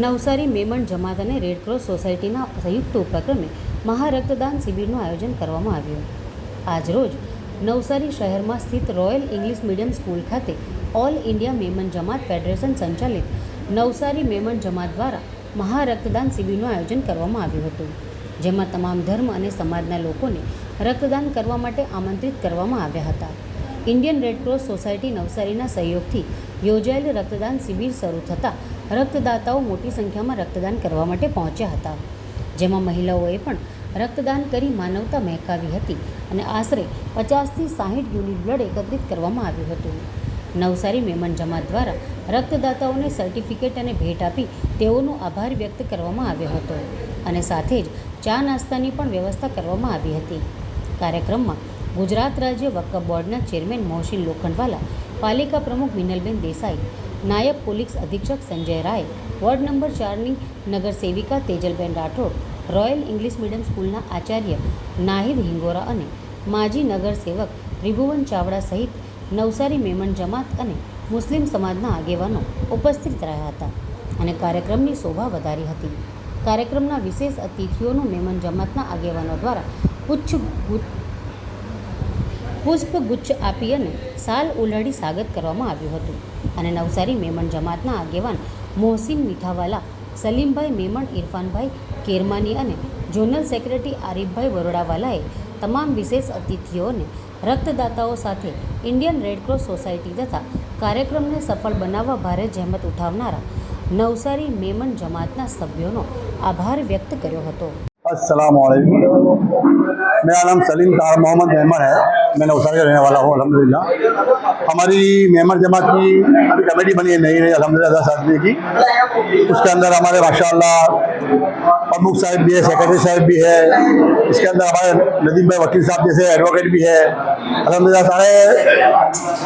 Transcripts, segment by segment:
નવસારી મેમણ જમાત અને રેડક્રોસ સોસાયટીના સંયુક્ત ઉપક્રમે મહારક્તદાન શિબિરનું આયોજન કરવામાં આવ્યું. આજરોજ નવસારી શહેરમાં સ્થિત રોયલ ઇંગ્લિશ મીડિયમ સ્કૂલ ખાતે all India Memon Jamat federation સંચાલિત નવસારી મેમણ જમાત દ્વારા મહારક્તદાન શિબિરનું આયોજન કરવામાં આવ્યું હતું, જેમાં તમામ ધર્મ અને સમાજના લોકોને રક્તદાન કરવા માટે આમંત્રિત કરવામાં આવ્યા હતા. ઇન્ડિયન રેડક્રોસ સોસાયટી નવસારીના સહયોગથી યોજાયેલ રક્તદાન શિબિર શરૂ થતાં રક્તદાતાઓ મોટી સંખ્યામાં રક્તદાન કરવા માટે પહોંચ્યા હતા. જેમાં મહિલાઓએ પણ રક્તદાન કરી માનવતા મહેકાવી હતી અને આશરે પચાસથી સાહીઠ યુનિટ બ્લડ એકત્રિત કરવામાં આવ્યું હતું. નવસારી મેમન જમાત દ્વારા રક્તદાતાઓને સર્ટિફિકેટ અને ભેટ આપી તેઓનો આભાર વ્યક્ત કરવામાં આવ્યો હતો અને સાથે જ ચા નાસ્તાની પણ વ્યવસ્થા કરવામાં આવી હતી. કાર્યક્રમમાં ગુજરાત રાજ્ય વકફ બોર્ડના ચેરમેન મોહસિન લોખંડવાલા, પાલિકા પ્રમુખ વિનલબેન દેસાઈ, નાયબ પોલીસ અધિક્ષક સંજય રાય, વોર્ડ નંબર ચારની નગર સેવિકા Tejalben Rathod, royal English medium સ્કૂલના આચાર્ય નાહિદ હિંગોરા અને માજી નગર સેવક ત્રિભુવન ચાવડા સહિત નવસારી મેમન જમાત અને મુસ્લિમ સમાજના આગેવાનો ઉપસ્થિત રહ્યા હતા અને કાર્યક્રમની શોભા વધારી હતી. કાર્યક્રમના વિશેષ અતિથિઓનું મેમન જમાતના આગેવાનો દ્વારા ગુચ્છ પુષ્પગુચ્છ આપી અને સાલ ઉલાડી સ્વાગત કરવામાં આવ્યું હતું. અને નવસારી મેમણ જમાતના આગેવાન મોહસિન મીઠાવાલા, સલીમભાઈ મેમણ, ઇરફાનભાઈ કેરમાની અને ઝોનલ સેક્રેટરી આરીફભાઈ બરોડાવાલાએ તમામ વિશેષ અતિથિઓને રક્તદાતાઓ સાથે ઇન્ડિયન રેડક્રોસ સોસાયટી તથા કાર્યક્રમને સફળ બનાવવા ભારે જહેમત ઉઠાવનારા નવસારી મેમણ જમાતના સભ્યોનો આભાર વ્યક્ત કર્યો હતો. السلام علیکم۔ میرا نام سلیم تار محمد میمر ہے۔ میں نے اسارے رہنے والا ہوں، الحمدللہ۔ ہماری مہمر جماعت کی ابھی کمیٹی بنی ہے نئی نئی الحمد للہ دس آدمی کی۔ اس کے اندر ہمارے ماشاء اللہ پرمخ صاحب بھی ہے، سیکرٹری صاحب بھی ہے۔ اس کے اندر ہمارے ندیم بھائی وکیل صاحب جیسے ایڈوکیٹ بھی ہے۔ الحمد للہ سارے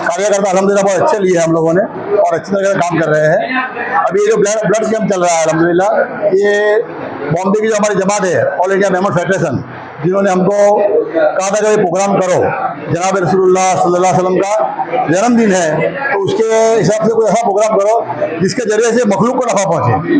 کاریہ کرتا الحمد للہ بہت اچھے لیے ہم لوگوں نے اور اچھی طرح سے کام کر رہے ہیں۔ ابھی یہ جو بلڈ کیمپ چل رہا ہے الحمد للہ یہ بامبے کی جو ہماری جماعت ہے آل انڈیا محمد فیڈریشن جنہوں نے ہم کو کہا تھا کہ یہ پروگرام کرو جناب رسول اللہ صلی اللہ علیہ وسلم کا جنم دن ہے تو اس کے حساب سے کوئی ایسا پروگرام کرو جس کے ذریعے سے مخلوق کو نفع پہنچے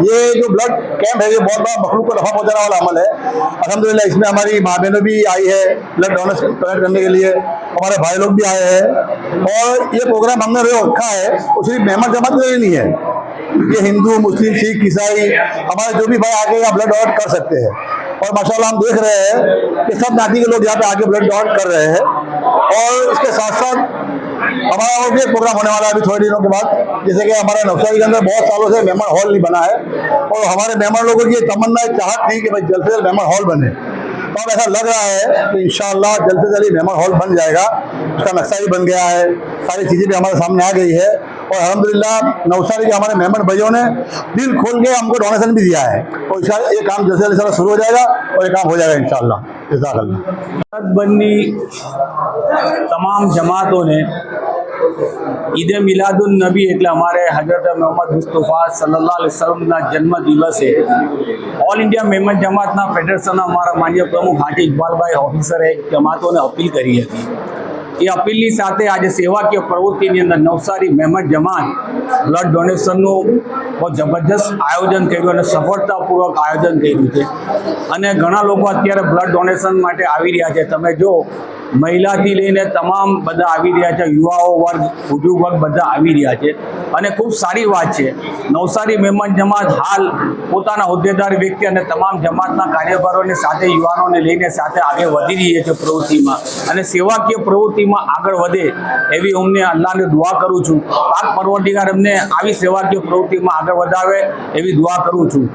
یہ جو بلڈ کیمپ ہے یہ بہت بڑا مخلوق کو نفع پہنچانے والا عمل ہے الحمد للہ اس میں ہماری ماں بہنوں بھی آئی ہے بلڈ ڈونیشن ڈونیٹ کرنے کے لیے ہمارے بھائی لوگ بھی آئے ہیں اور یہ پروگرام ہم نے رکھا ہے وہ صرف مہمان جماعت کے لیے نہیں ہے یہ ہندو، مسلم، سکھ، عیسائی، ہمارے جو بھی بھائی آگے یہاں بلڈ ڈونیٹ کر سکتے ہیں۔ اور ماشاءاللہ ہم دیکھ رہے ہیں کہ سب ناتی کے لوگ یہاں پہ آگے بلڈ ڈونیٹ کر رہے ہیں۔ اور اس کے ساتھ ساتھ ہمارا اور بھی پروگرام ہونے والا ہے ابھی تھوڑے دنوں کے بعد، جیسے کہ ہمارا نوسائی کے اندر بہت سالوں سے مہمان ہال نہیں بنا ہے۔ اور ہمارے مہمان لوگوں کی یہ تمنا چاہت تھی کہ بھائی جلد سے جلد مہمان ہال بنے۔ اور ایسا لگ رہا ہے کہ انشاءاللہ جلد سے جلد مہمان ہال بن جائے گا، اس کا نقشہ بھی بن گیا ہے، ساری چیزیں بھی ہمارے سامنے آ گئی ہے۔ اور الحمدللہ نوساری کے ہمارے مہمان بھائیوں نے دل کھول کے ہم کو ڈونیشن بھی دیا ہے۔ اور یہ کام جیسے جلد سارا شروع ہو جائے گا اور یہ کام ہو جائے گا انشاءاللہ۔ جزاک اللہ۔ بنی تمام جماعتوں نے ઈદે મિલાદુન નબી એટલે અમારે હજરત મોહમ્મદ મુસ્તફા સલ્લાહ વસલમના જન્મ દિવસે ઓલ ઇન્ડિયા મેમ્બર જમાતના ફેડરેશનના અમારા માન્ય પ્રમુખ હાજી ઇકબાલભાઈ ઓફિસરે જમાતોને અપીલ કરી હતી. એ અપીલની સાથે આજે સેવાકીય પ્રવૃત્તિની અંદર નવસારી મહેમદ જમાન બ્લડ ડોનેશનનું બહુ જબરજસ્ત આયોજન કર્યું અને સફળતાપૂર્વક આયોજન કર્યું છે. અને ઘણા લોકો અત્યારે બ્લડ ડોનેશન માટે આવી રહ્યા છે. તમે જો મહિલાથી લઈને તમામ બધા આવી રહ્યા છે. યુવાઓ વર્ગ, ઉદ્યોગ વર્ગ બધા આવી રહ્યા છે. અને ખૂબ સારી વાત છે. નવસારી મહેમાન જમાત હાલ પોતાના હોદ્દેદાર વ્યક્તિ અને તમામ જમાતના કાર્યકરોને સાથે, યુવાનોને લઈને સાથે આગળ વધી રહી છે પ્રવૃત્તિમાં. અને સેવાકીય પ્રવૃત્તિમાં આગળ વધે એવી અમને અલ્લાહને દુઆ કરું છું. પાક પરવર્તિકાર અમને આવી સેવાકીય પ્રવૃત્તિમાં આગળ વધાવે એવી દુઆ કરું છું.